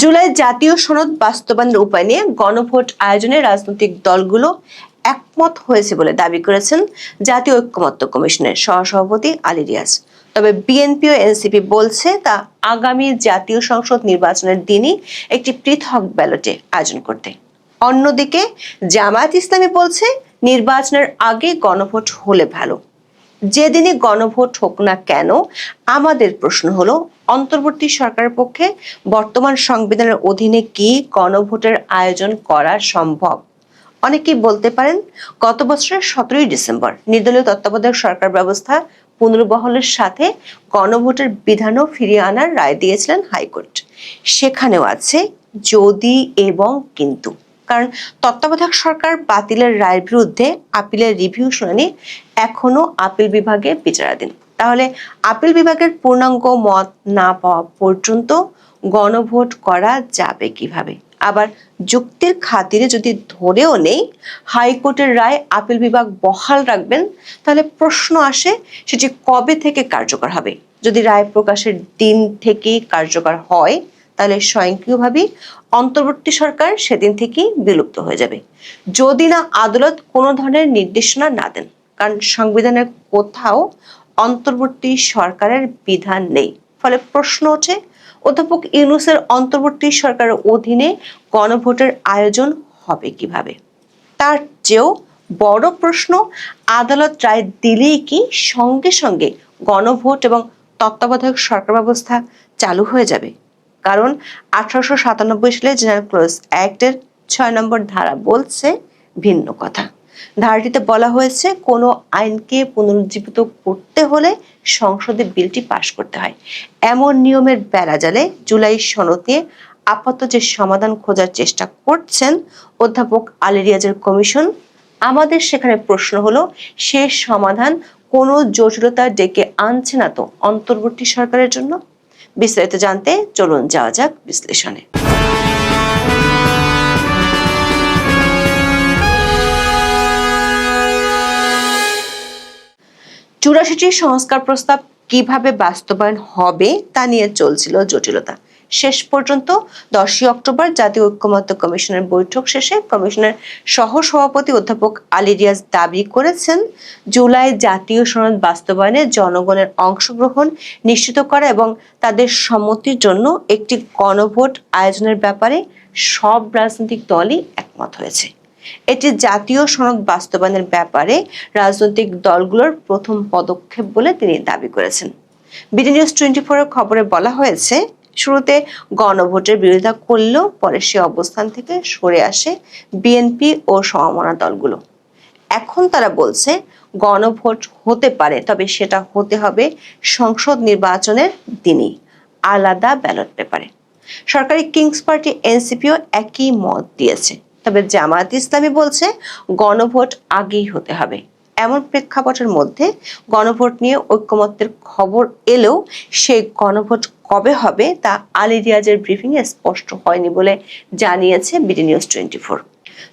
জুলাই জাতীয় সনদ বাস্তবায়নের উপায় নিয়ে গণভোট আয়োজনে রাজনৈতিক দলগুলো একমত হয়েছে বলে দাবি করেছেন জাতীয় ঐক্যমত্য কমিশনের সহসভাপতি আলী রিয়াজ। তবে বিএনপি ও এনসিপি বলছে, তা আগামী জাতীয় সংসদ নির্বাচনের দিনই একটি পৃথক ব্যালটে আয়োজন করতে। অন্যদিকে জামায়াত ইসলামী বলছে, নির্বাচনের আগে গণভোট হলে ভালো। যেদিনই গণভোট হোক না কেন, আমাদের প্রশ্ন হলো, অন্তর্বর্তী সরকারের পক্ষে বর্তমান সংবিধানের অধীনে কি গণভোটের আয়োজন করা সম্ভব? অনেকেই বলতে পারেন, গত বছরের সতেরোই ডিসেম্বর নির্দলীয় তত্ত্বাবধায়ক সরকার ব্যবস্থা পুনর্বহলের সাথে গণভোটের বিধানও ফিরিয়ে আনার রায় দিয়েছিলেন হাইকোর্ট। সেখানেও আছে, যদি এবং কিন্তু। কারণ তত্ত্বাবধায়ক সরকার বাতিলের রায়ের বিরুদ্ধে আপিলের রিভিউ শুনানি এখনও আপিল বিভাগে বিচারাধীন। তাহলে আপিল বিভাগের পূর্ণাঙ্গ মত না পাওয়া পর্যন্ত গণভোট করা যাবে কীভাবে? আবার যুক্তির খাতিরে যদি ধরেও নেই, হাইকোর্টের রায় আপিল বিভাগ বহাল রাখবেন, তাহলে প্রশ্ন আসে সেটি কবে থেকে কার্যকর হবে? যদি রায় প্রকাশের দিন থেকেই কার্যকর হয়, তাহলে স্বয়ংক্রিয়ভাবেই অন্তর্বর্তী সরকার সেদিন থেকেই বিলুপ্ত হয়ে যাবে। যদি না আদালত কোনো ধরনের নির্দেশনা না দেন, কারণ সংবিধানের কোথাও অন্তর্বর্তী সরকারের বিধান নেই। ফলে প্রশ্ন ওঠে, অধ্যাপক ইউনুসের অন্তর্বর্তী সরকারের অধীনে গণভোটের আয়োজন হবে কীভাবে? তার চেয়েও বড় প্রশ্ন, আদালত রায় দিলেই কি সঙ্গে সঙ্গে গণভোট এবং তত্ত্বাবধায়ক সরকার ব্যবস্থা চালু হয়ে যাবে? কারণ আঠারোশো সাতানব্বই সালে জেনারেল ক্লোজ অ্যাক্টের ছয় নম্বর ধারা বলছে ভিন্ন কথা। ধারাটিতে বলা হয়েছে, কোনো আইনকে পুনরুজ্জীবিত করতে হলে সংসদে বিলটি পাশ করতে হয়। এমন নিয়মের বেড়াজালে জুলাই সনদ নিয়ে আপাতত যে সমাধান খোঁজার চেষ্টা করছেন অধ্যাপক আলী রিয়াজের কমিশন, আমাদের সেখানে প্রশ্ন হলো, সে সমাধান কোনো জটিলতা ডেকে আনছে না তো অন্তর্বর্তী সরকারের জন্য? বিস্তারিত জানতে চলুন, যাওয়া যাক বিশ্লেষণে। চুরাশিটির সংস্কার প্রস্তাব কীভাবে বাস্তবায়ন হবে তা নিয়ে চলছিল জটিলতা। শেষ পর্যন্ত দশই অক্টোবর জাতীয় ঐক্যমত্য কমিশনের বৈঠক শেষে কমিশনের সহ সভাপতি অধ্যাপক আলী রিয়াজ দাবি করেছেন, জুলাই জাতীয় সনদ বাস্তবায়নে জনগণের অংশগ্রহণ নিশ্চিত করা এবং তাদের সম্মতির জন্য একটি গণভোট আয়োজনের ব্যাপারে সব রাজনৈতিক দলই একমত হয়েছে। এটি জাতীয় সনদ বাস্তবায়নের ব্যাপারে রাজনৈতিক দলগুলোর প্রথম পদক্ষেপ বলে তিনি দাবি করেছেন। বিডি নিউজ টোয়েন্টি ফোরের খবরে বলা হয়েছে শুরুতে গণভোটের বিরোধিতা করলেও পরে সে অবস্থান থেকে সরে আসে বিএনপি ও সমমনা দলগুলো। এখন তারা বলছে গণভোট হতে পারে, তবে সেটা হতে হবে সংসদ নির্বাচনের দিনই। আলাদা ব্যালট পেপারে। সরকারি কিংস পার্টি এনসিপিও একই মত দিয়েছে। তবে জামায়াত ইসলামী বলছে গণভোট আগেই হতে হবে। এমন প্রেক্ষাপটের মধ্যে গণভোট নিয়ে ঐক্যমত্যের খবর এলেও সেই গণভোট কবে হবে তা আলী রিয়াজের ব্রিফিংয়ে স্পষ্ট হয়নি বলে জানিয়েছে বিডি নিউজ টোয়েন্টি ফোর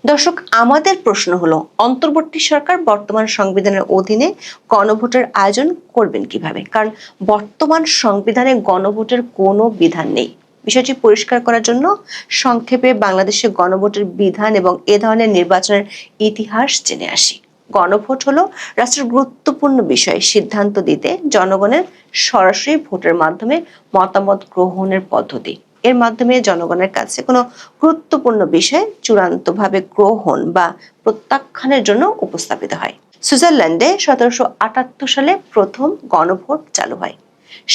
দর্শক, আমাদের প্রশ্ন হলো, অন্তর্বর্তী সরকার বর্তমান সংবিধানের অধীনে গণভোটের আয়োজন করবেন কীভাবে? কারণ বর্তমান সংবিধানে গণভোটের কোনো বিধান নেই। বিষয়টি পরিষ্কার করার জন্য সংক্ষেপে বাংলাদেশে গণভোটের বিধান এবং এ ধরনের নির্বাচনের ইতিহাস জেনে আসি। গণভোট হলো রাষ্ট্রের গুরুত্বপূর্ণ বিষয়ে। সিদ্ধান্ত দিতে জনগণের সরাসরি ভোটের মাধ্যমে মতামত গ্রহণের পদ্ধতি। এর মাধ্যমে জনগণের কাছে কোনো গুরুত্বপূর্ণ বিষয় চূড়ান্তভাবে গ্রহণ বা প্রত্যাখ্যানের জন্য উপস্থাপিত হয়। সুইজারল্যান্ডে সতেরোশো আটাত্তর সালে প্রথম গণভোট চালু হয়।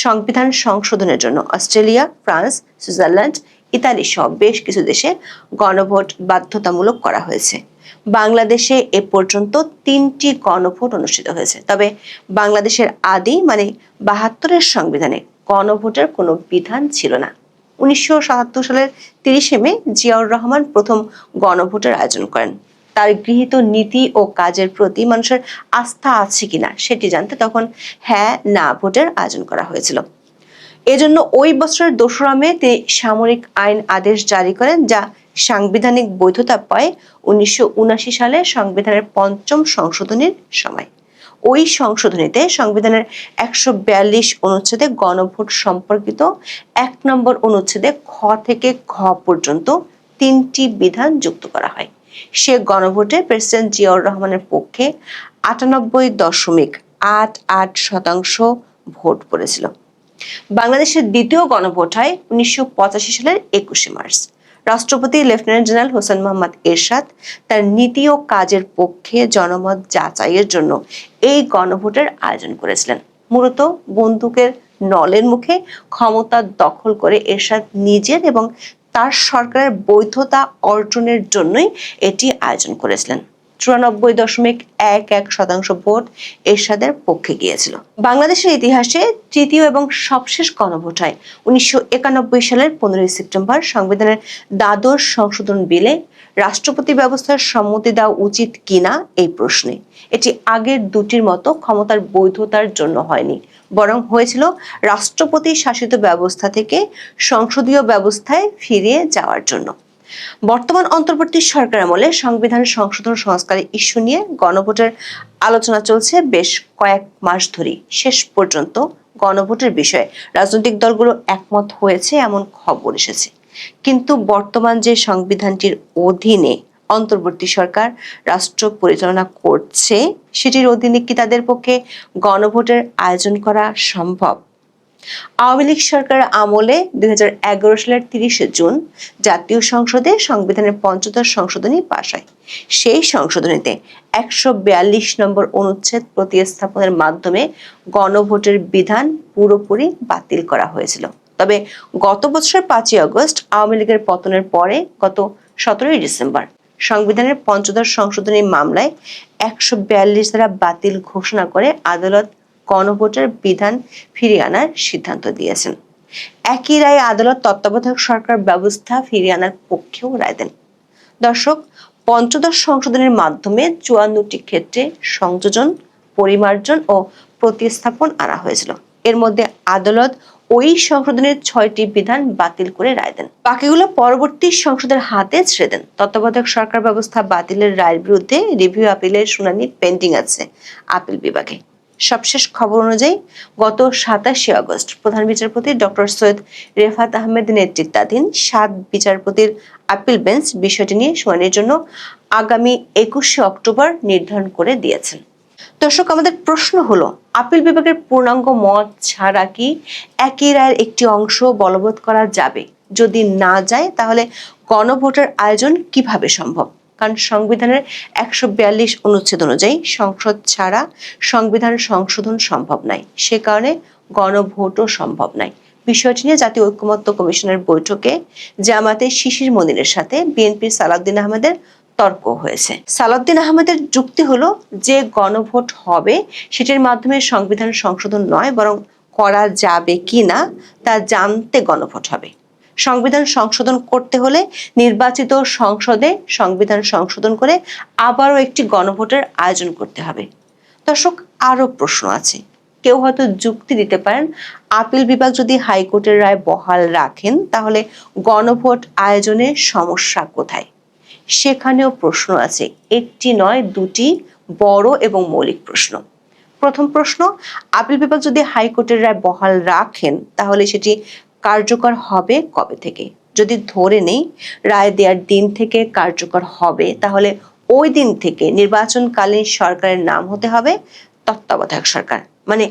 সংবিধান সংশোধনের জন্য অস্ট্রেলিয়া, ফ্রান্স, সুইজারল্যান্ড, ইতালি সহ বেশ কিছু দেশে গণভোট বাধ্যতামূলক করা হয়েছে। বাংলাদেশে এ পর্যন্ত তিনটি গণভোট অনুষ্ঠিত হয়েছে। তবে বাংলাদেশের আদি মানে বাহাত্তরের সংবিধানে গণভোটের কোনো বিধান ছিল না। উনিশশো সাতাত্তর সালের তিরিশে মে জিয়াউর রহমান প্রথম গণভোটের আয়োজন করেন। তার গৃহীত নীতি ও কাজের প্রতি মানুষের আস্থা আছে কিনা সেটি জানতে তখন হ্যাঁ না ভোটের আয়োজন করা হয়েছিল। এজন্য ওই বছরের দোসরা মে তিনি সামরিক আইন আদেশ জারি করেন, যা সাংবিধানিক বৈধতা পায় উনিশশো উনআশি সালে সংবিধানের পঞ্চম সংশোধনীর সময়। ওই সংশোধনীতে সংবিধানের একশো বিয়াল্লিশ অনুচ্ছেদে গণভোট সম্পর্কিত এক নম্বর অনুচ্ছেদে খ থেকে ঘ পর্যন্ত তিনটি বিধান যুক্ত করা হয়। সে গণভোটে প্রেসিডেন্ট জিয়াউর রহমানের পক্ষে আটানব্বই দশমিক আট আট শতাংশ ভোট পড়েছিল। বাংলাদেশের দ্বিতীয় গণভোট হয় উনিশশো পঁচাশি সালের একুশে মার্চ। রাষ্ট্রপতি লেফটেন্যান্ট জেনারেল হোসেন মোহাম্মদ এরশাদ তার নীতি ও কাজের পক্ষে জনমত যাচাইয়ের জন্য এই গণভোটের আয়োজন করেছিলেন। মূলত বন্দুকের নলের মুখে ক্ষমতা দখল করে এরশাদ নিজের এবং তার সরকারের বৈধতা অর্জনের জন্যই এটি আয়োজন করেছিলেন। চুরানব্বই দশমিক এক এক শতাংশ ভোট এরশাদের পক্ষে গিয়েছিল। বাংলাদেশের ইতিহাসে তৃতীয় এবং সবশেষ গণভোট হয় উনিশশো একানব্বই সালের পনেরোই সেপ্টেম্বর সংবিধানের দ্বাদশ সংশোধন বিলে রাষ্ট্রপতি ব্যবস্থার সম্মতি দেওয়া উচিত কিনা এই প্রশ্নে। এটি আগের দুটির মতো ক্ষমতার বৈধতার জন্য হয়নি, বরং হয়েছিল রাষ্ট্রপতি শাসিত ব্যবস্থা থেকে সংসদীয় ব্যবস্থায় ফিরিয়ে যাওয়ার জন্য। বর্তমান অন্তর্বর্তী সরকার আমলে সংবিধান সংশোধন সংস্কারের ইস্যু নিয়ে গণভোটের আলোচনা চলছে বেশ কয়েক মাস ধরে শেষ পর্যন্ত গণভোটের বিষয়ে রাজনৈতিক দলগুলো একমত হয়েছে এমন খবর এসেছে। কিন্তু বর্তমান যে সংবিধানটির অধীনে অন্তর্বর্তী সরকার রাষ্ট্র পরিচালনা করছে, সেটির অধীনে কি তাদের পক্ষে গণভোটের আয়োজন করা সম্ভব? আওয়ামী লীগ সরকার আমলে দুই সালের তিরিশে জুন জাতীয় সংসদে সংবিধানের পঞ্চদশ সংশোধনী পাশ হয়। সেই সংশোধনীতে একশো বিয়াল্লিশ নম্বর অনুচ্ছেদ প্রতিস্থাপনের মাধ্যমে গণভোটের বিধান পুরোপুরি বাতিল করা হয়েছিল। তবে গত বছরের পাঁচই আগস্ট আওয়ামী লীগের পতনের পরে গত সতেরোই ডিসেম্বর সংবিধানের পঞ্চদশ সংশোধনী মামলায় একশো বিয়াল্লিশ ধারা বাতিল ঘোষণা করে আদালত গণভোটের বিধান ফিরিয়ে আনার সিদ্ধান্ত দিয়েছেন। একই রায়ে আদালত তত্ত্বাবধায়ক সরকার ব্যবস্থা ফিরিয়ে আনার পক্ষেও রায় দেন। দর্শক, পঞ্চদশ সংশোধনের মাধ্যমে চুয়ান্নটি ক্ষেত্রে সংযোজন, পরিমার্জন ও প্রতিস্থাপন আনা হয়েছিল। এর মধ্যে আদালত ওই সংশোধনের ছয়টি বিধান বাতিল করে রায় দেন। বাকিগুলো পরবর্তী সংসদের হাতে ছেড়ে দেন। তত্ত্বাবধায়ক সরকার ব্যবস্থা বাতিলের রায়ের বিরুদ্ধে রিভিউ আপিলের শুনানি পেন্ডিং আছে আপিল বিভাগে। সবশেষ খবর অনুযায়ী গত সাতাশে আগস্ট প্রধান বিচারপতি ডক্টর সৈয়দ রেফাত আহমেদ নেতৃত্বাধীন সাত বিচারপতির আপিল বেঞ্চ বিষয়টি নিয়ে শুনানির জন্য আগামী একুশে অক্টোবর নির্ধারণ করে দিয়েছেন। দর্শক, আমাদের প্রশ্ন হলো, আপিল বিভাগের পূর্ণাঙ্গ মত ছাড়া কি একই রায়ের একটি অংশ বলবৎ করা যাবে? যদি না যায়, তাহলে গণভোটের আয়োজন কীভাবে সম্ভব? কারণ সংবিধানের একশো বিয়াল্লিশ অনুচ্ছেদ অনুযায়ী সংসদ ছাড়া সংবিধান সংশোধন সম্ভব নাই। সে কারণে গণভোটও সম্ভব নাই। বিষয়টি নিয়ে জাতীয় ঐক্যমত্য কমিশনের বৈঠকে জামাতে শিশির মনিরের সাথে বিএনপির সালাউদ্দিন আহমেদের তর্ক হয়েছে। সালাউদ্দিন আহমেদের যুক্তি হলো, যে গণভোট হবে সেটির মাধ্যমে সংবিধান সংশোধন নয়, বরং করা যাবে কি না তা জানতে গণভোট হবে। সংবিধান সংশোধন করতে হলে নির্বাচিত সংসদে সংবিধান সংশোধন করে আবারও একটি গণভোটের আয়োজন করতে হবে। দর্শক আরও প্রশ্ন আছে। কেউ হয়তো যুক্তি দিতে পারেন, আপিল বিভাগ যদি হাইকোর্টের রায় বহাল রাখেন, তাহলে গণভোট আয়োজনে সমস্যা কোথায়? সেখানেও প্রশ্ন আছে। একটি নয়, দুটি বড় এবং মৌলিক প্রশ্ন। প্রথম প্রশ্ন, আপিল বিভাগ যদি হাইকোর্টের রায় বহাল রাখেন, তাহলে সেটি কার্যকর হবে কবে থেকে? যদি ধরে নেই, রায় দেওয়ার দিন থেকে কার্যকর হবে, তাহলে ওই দিন থেকে নির্বাচনকালীন সরকারের নাম হতে হবে তত্ত্বাবধায়ক সরকার। মানে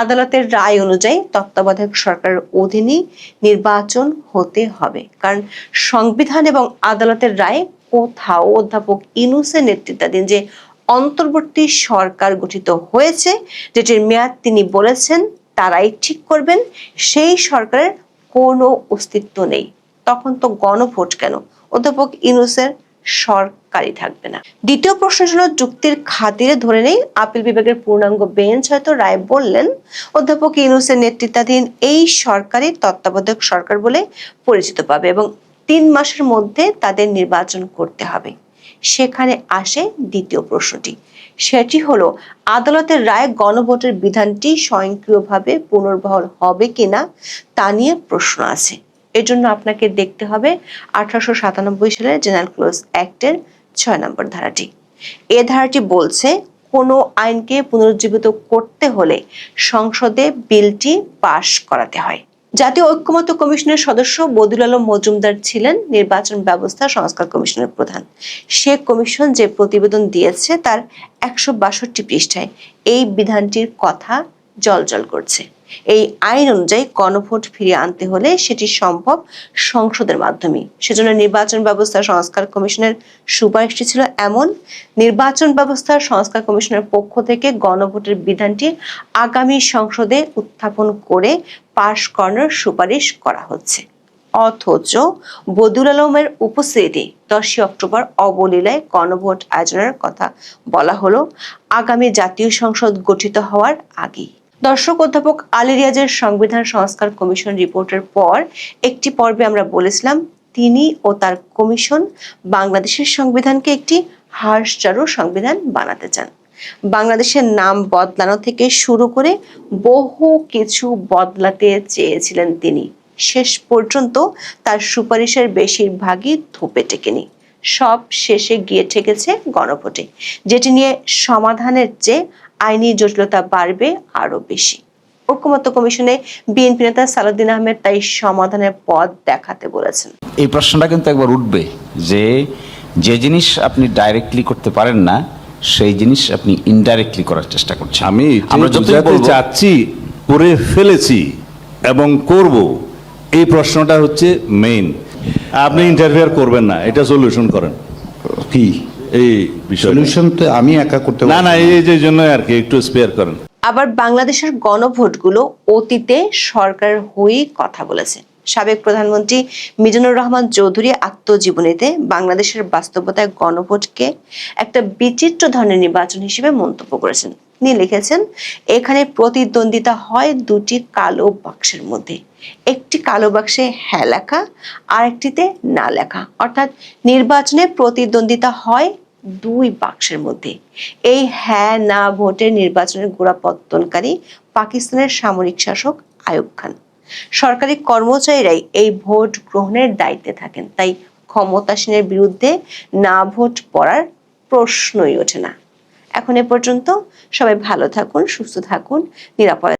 আদালতের রায় অনুযায়ী তত্ত্বাবধায়ক সরকারের অধীনেই নির্বাচন হতে হবে। কারণ সংবিধান এবং আদালতের রায় কোথাও অধ্যাপক ইনুসের নেতৃত্বাধীন যে অন্তর্বর্তী সরকার গঠিত হয়েছে, যেটির মেয়াদ তিনি বলেছেন, তারাই ঠিক করবেন, সেই সরকারের কোনো অস্তিত্ব নেই। তখন তো গণভোট কেন? অধ্যাপক ইনুসের সরকারি থাকবে না। দ্বিতীয় প্রশ্ন ছিল, যুক্তির খাতিরে ধরে নেই, আপিল বিভাগের পূর্ণাঙ্গ বেঞ্চ হয়তো রায় বললেন। অধ্যাপক ইনুসের নেতৃত্বাধীন এই সরকারি তত্ত্বাবধায়ক সরকার বলে পরিচিত পাবে এবং তিন মাসের মধ্যে তাদের নির্বাচন করতে হবে। সেখানে আসে দ্বিতীয় প্রশ্নটি। সেটি হলো, আদালতের রায় গণভোটের বিধানটি স্বয়ংক্রিয়ভাবে পুনর্বহাল হবে কিনা তা নিয়ে প্রশ্ন আছে। এজন্য আপনাকে দেখতে হবে আঠারোশো সাতানব্বই সালের জেনারেল ক্লোজ অ্যাক্টের ছয় নম্বর ধারাটি। এ ধারাটি বলছে, কোনো আইনকে পুনরুজ্জীবিত করতে হলে সংসদে বিলটি পাশ করাতে হয়। জাতীয় ঐক্যমত্য কমিশনের সদস্য বদুল আলম মজুমদার ছিলেন নির্বাচন ব্যবস্থা সংস্কার কমিশনের প্রধান। সে কমিশন যে প্রতিবেদন দিয়েছে তার একশো বাষট্টি পৃষ্ঠায় এই বিধানটির কথা জলজল করছে। এই আইন অনুযায়ী গণভোট ফিরিয়ে আনতে হলে সেটি সম্ভব সংসদের মাধ্যমে। সেজন্য নির্বাচন ব্যবস্থা সংস্কার কমিশনের সুপারিশটি ছিল এমন, নির্বাচন ব্যবস্থা সংস্কার কমিশনের পক্ষ থেকে গণভোটের বিধানটি আগামী সংসদে উত্থাপন করে পাশ করানোর সুপারিশ করা হচ্ছে। অথচ বদুল আলমের উপস্থিতি দশই অক্টোবর অবলীলায় গণভোট আয়োজনের কথা বলা হলো, আগামী জাতীয় সংসদ গঠিত হওয়ার আগেই। দর্শক অধ্যাপক আলী রিয়াজের সংবিধান সংস্কার কমিশন রিপোর্টের পর একটি পর্বে আমরা বলেছিলাম, তিনি ও তার কমিশন বাংলাদেশের সংবিধানকে একটি হার্সচারু সংবিধান বানাতে চান। বাংলাদেশের নাম বদলানো থেকে শুরু করে বহু কিছু বদলাতে চেয়েছিলেন তিনি। শেষ পর্যন্ত তার সুপারিশের বেশিরভাগই ধোপে টেকেনি সব শেষে গিয়ে ঠেকেছে গণভোটে, যেটি নিয়ে সমাধানের চেয়ে আইনি জটিলতা বাড়বে আরও বেশি। ঐক্যমত্য কমিশনে বিএনপি নেতা সালাউদ্দিন আহমেদ তাই সমাধানের পথ দেখাতে বলেছেন। এই প্রশ্নটা কিন্তু একবার উঠবে যে যে জিনিস আপনি ডাইরেক্টলি করতে পারেন না সেই জিনিস আপনি ইনডাইরেক্টলি করার চেষ্টা করছেন। আমি আমরা যতই চাচ্ছি করে ফেলেছি এবং করব এই প্রশ্নটা হচ্ছে মেইন আপনি ইন্টারফেয়ার করবেন না এটা সলিউশন করেন। কি? এই বিষয় সলিউশন তো আমি একা করতে না না এই যে জন্য আর কি একটু স্পেয়ার করেন। আবার বাংলাদেশের গণভোটগুলো অতীতে সরকার হয়ে কথা বলেছে। সাবেক প্রধানমন্ত্রী মিজানুর রহমান চৌধুরী আত্মজীবনীতে বাংলাদেশের বাস্তবতায় গণভোটকে একটা বিচিত্র ধরনের নির্বাচন হিসেবে মন্তব্য করেছেন। তিনি লিখেছেন, এখানে প্রতিদ্বন্দ্বিতা হয় দুটি কালো বাক্সের মধ্যে। একটি কালো বাক্সে হ্যাঁ লেখা, আর একটিতে না লেখা। অর্থাৎ নির্বাচনে প্রতিদ্বন্দ্বিতা হয় দুই বাক্সের মধ্যে। এই হ্যাঁ না ভোটের নির্বাচনের গোড়াপত্তনকারী পাকিস্তানের সামরিক শাসক আয়ুব খান। সরকারি কর্মচারীরাই এই ভোট গ্রহণের দায়িত্বে থাকেন। তাই ক্ষমতাসীনের বিরুদ্ধে না ভোট পড়ার প্রশ্নই ওঠে না। এখন এ পর্যন্ত সবাই ভালো থাকুন, সুস্থ থাকুন, নিরাপদে